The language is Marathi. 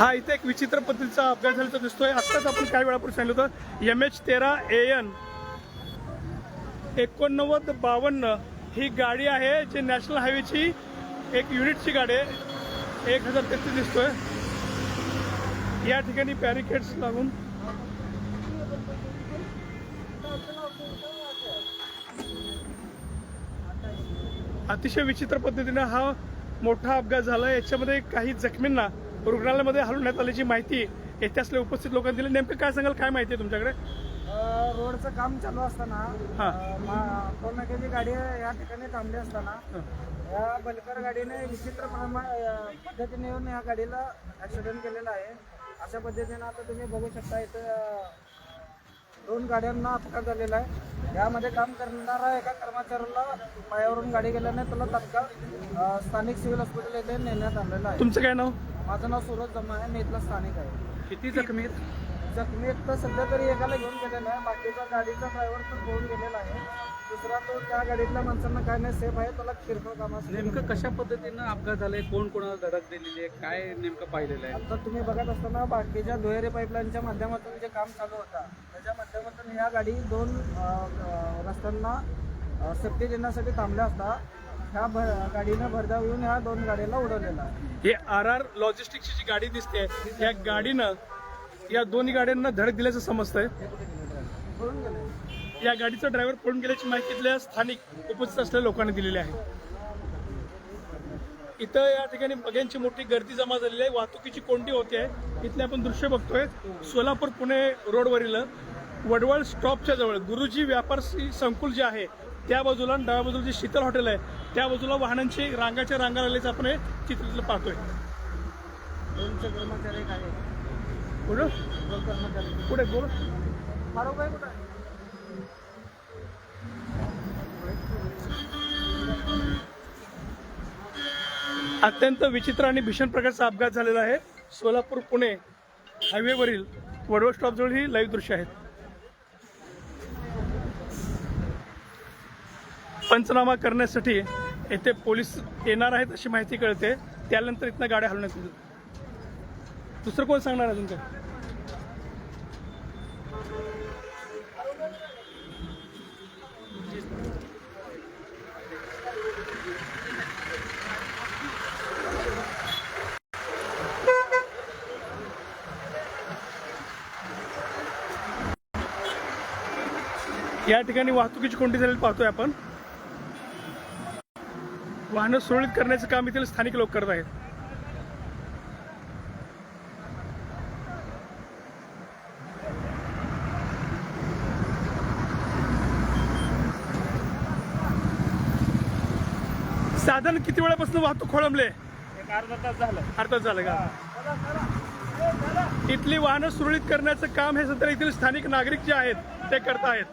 हा इथे एक विचित्र पद्धतीचा अपघात झाल्याचा दिसतोय. आत्ताच आपण काही वेळापूर्वी सांगितलं होतं एम एच तेरा ए एन एकोणनव्वद बावन्न ही गाडी आहे जी नॅशनल हायवेची एक युनिटची गाडी आहे. एक हजार तेहतीस दिसतोय. या ठिकाणी बॅरिकेड्स लागून अतिशय विचित्र पद्धतीनं हा मोठा अपघात झाला याच्यामध्ये काही जखमींना रुग्णालयामध्ये हलवण्यात आल्याची माहिती येथे असलेल्या उपस्थित लोकांनी दिली. नेमकं काय सांगाल? काय माहिती आहे तुमच्याकडे? रोडचं काम चालू असताना हा. गाडी या ठिकाणी थांबली असताना या बलकर गाडीने विचित्र प्रमा- अ, पद्धतीने येऊन या गाडीला ऍक्सिडेंट केलेला आहे. अशा पद्धतीने आता तुम्ही बघू शकता इथं अ, दोन गाड्यांना अपघात झालेला आहे. यामध्ये काम करणारा एका कर्मचाऱ्याला पायावरून गाडी गेल्याने त्याला तात्काळ स्थानिक सिव्हिल हॉस्पिटल येथे नेण्यात आलेलं आहे. तुमचं काय नाव? माझं नाव सूरज जमा आहे. मी इथला स्थानिक आहे. किती जखमी जखमी एक तर सध्या तरी एकाला घेऊन गेलेला आहे. बाकीचा गाडीचा ड्रायव्हर पण पळून गेलेला आहे. दुसरा तो त्या गाडीतल्या माणसांना काय नाही सेफ आहे त्याला किरकोळ कामास नेमकं कशा पद्धतीनं अपघात झालाय? कोण कोणाला धडक दिलेली आहे? काय नेमकं पाहिलेलं आहे? आता तुम्ही बघत असताना बाकीच्या दुहेरी पाईपलाईनच्या माध्यमातून जे काम चालू होता त्याच्या माध्यमातून ह्या गाडी दोन अ, रस्त्यांना सेफ्टी देण्यासाठी थांबल्या असता ह्या भ गाडीनं भरधाव येऊन ह्या दोन गाडीला उडवलेला आहे. हे आर आर लॉजिस्टिक्सची जी गाडी दिसते या गाडीनं या दोन्ही गाड्यांना धडक दिल्याचं समजतंय. या गाडीचा ड्रायव्हर पळून गेल्याची माहिती इथल्या स्थानिक उपस्थित असलेल्या लोकांनी दिलेली आहे. इथं या ठिकाणी बघ्यांची मोठी गर्दी जमा झालेली आहे. वाहतुकीची कोंडी होते. आहे इथले आपण दृश्य बघतोय. सोलापूर पुणे रोडवरील वडवळ स्टॉपच्या जवळ गुरुजी व्यापार संकुल जे आहे त्या बाजूला डाव्या बाजूला जे शीतल हॉटेल आहे त्या बाजूला वाहनांची रांगाच्या रांगा राहिल्याचं आपण हे चित्र इथलं पाहतोय. कुठं? कुठे बोल? फारुख आहे कुठं अत्यंत विचित्र आणि भीषण प्रकारचा अपघात झालेला आहे. सोलापूर पुणे हायवेवरील वडवळ स्टॉपजवळ ही लाईव्ह दृश्य आहेत पंचनामा करण्यासाठी येथे पोलीस येणार आहेत अशी माहिती कळते. त्यानंतर इथनं गाड्या हलवण्यात येतील. दुसरं कोण सांगणार अजून काय? या ठिकाणी वाहतुकीची कोंडी झालेली पाहतोय आपण. वाहनं सुरळीत करण्याचं काम येथील स्थानिक लोक करत आहेत. साधारण किती वेळापासून वाहतूक खोळंबले? अर्धा तास झालं. अर्धात झालं का? इथली वाहनं सुरळीत करण्याचं काम हे सध्या इथील स्थानिक नागरिक जे आहेत ते करत आहेत.